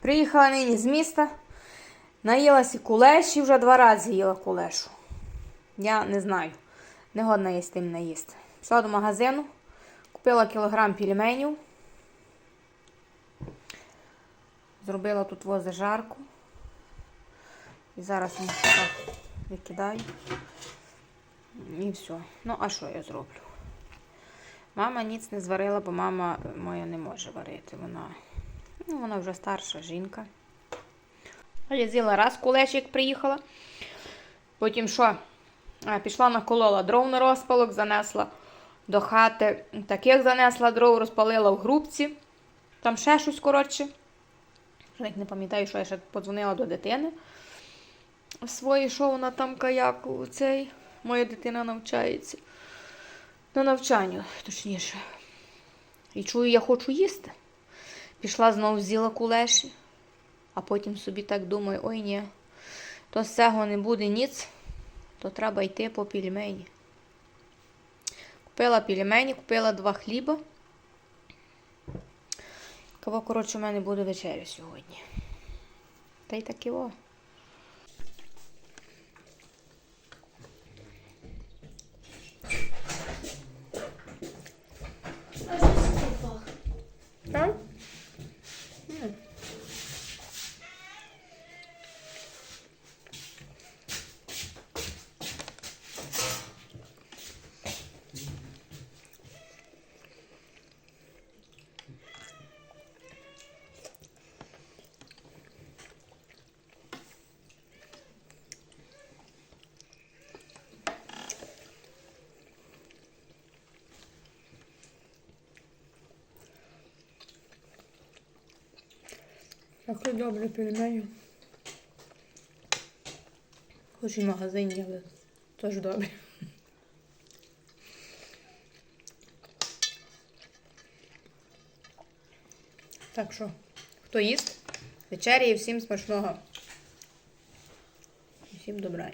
Приїхала нині з міста, наїлася кулеші, вже два рази їла кулешу. Я не знаю, не годна є з тим наїсти. Пішла до магазину, купила кілограм пельменів, зробила тут вози жарку. І зараз так викидаю. І все. Ну, а що я зроблю? Мама ніц не зварила, бо мама моя не може варити. Вона, ну, вона вже старша жінка. Я з'їла раз кулеш, приїхала. Потім що? Пішла наколола дров на розпалок, занесла до хати. Таких занесла дров, розпалила в грубці. Там ще щось коротше. Як не пам'ятаю, що я ще подзвонила до дитини. Свої, що вона там каяку цей. Моя дитина навчається. На навчанню, точніше. І чую, я хочу їсти. Пішла знову з'їла кулеші, а потім собі так думаю, ой ні, то з цього не буде ніц, то треба йти по пельмені. Купила пельмені, купила два хліба. Кого, коротше, у мене буде вечеря сьогодні. Та й таки о. Так? Таке добре пельмені. Хоч і в магазині, але теж добре. Так що, хто їсть, вечеряє, всім смачного. Всім добра.